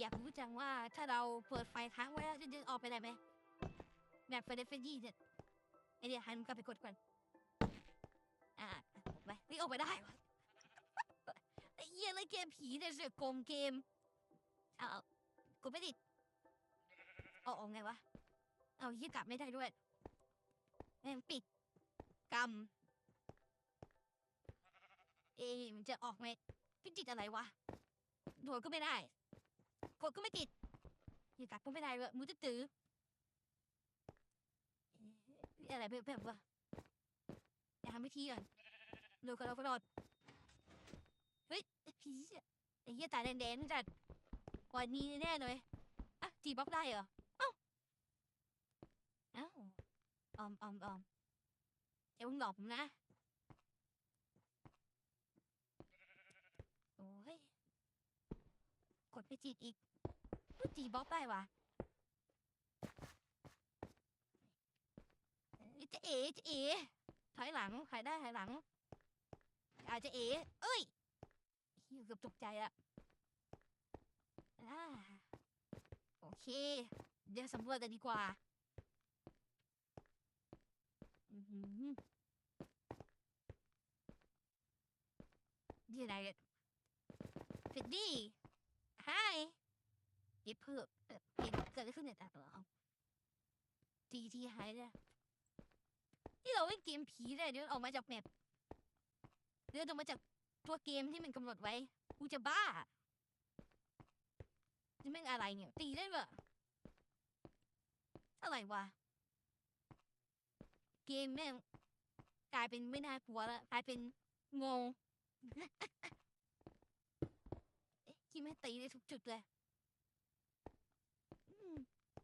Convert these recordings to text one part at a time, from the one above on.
อยากรู้จังว่าถ้าเราเปิดไฟค้างไว้แล้วจะดึงออกไปได้ไหมแบบเฟรนดี้เนี่ยไอเดียหันกลับไปกดก่อน อ่าไปนี่ออกไปได้วะไอ้เหี้ยเลยเกมผีเนี่ยเสือกโกงเกม เอากดไม่ติดเอาออกไงวะ เอาเหี้ยกลับไม่ได้ด้วยแม่งปิดกำเอ๊มันจะออกไหมพิจิตอะไรวะโดดก็ไม่ได้ ดก็ไม่ติดเหี้ยกลับก็ไม่ได้เลยมือตื้อๆเอ๊ะอะไรแบบแบบวะอย่าทำพิธีก่อนเร็วกระโดดกระโดดเฮ้ยผีไอ้เหี้ยตาแดงๆจัดวันนี้แน่เลยอะจีบล็อกได้เหรอเอ้าเอ้าออมออมออมเดี๋ยวมึงหลอกผมนะ โอ้ย กดไปจีบอีกพูดจีบล็อกได้วะจะเอ๋จะเอ๋ถอยหลังถอยได้ถอยหลัง อาจจะเอ๋เอ้ยเฮียเกือบตกใจอะโอเค เดี๋ยวสำรวจกันดีกว่าอือหือนี่อะไรกันเฟดดี้ ฮายเดี๋ยวเพิ่มเอ่อเกิดอะไรขึ้นเนี่ยแต่เอาทีทีหายเลยที่เราเล่นเกมผีเลยเดี๋ยวออกมาจากแมปเดี๋ยวออกมาจากตัวเกมที่มันกำหนดไว้ กูจะบ้าจะแม่งอะไรเนี่ย ตีได้เหรออะไรวะ เกมแม่งกลายเป็นไม่น่ากลัวแล้วกลายเป็นงง ที่แม่ตีได้ทุกจุดเลยอืม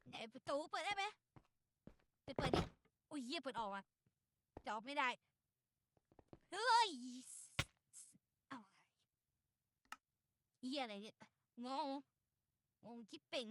ไหนประตูเปิดได้ไหมไปเปิดดิโอ้ยเหี้ยเปิดออกอะจอบไม่ได้ เฮ้ยเอาเหี้ยอะไรเนี่ยงงงงคิดเป่ง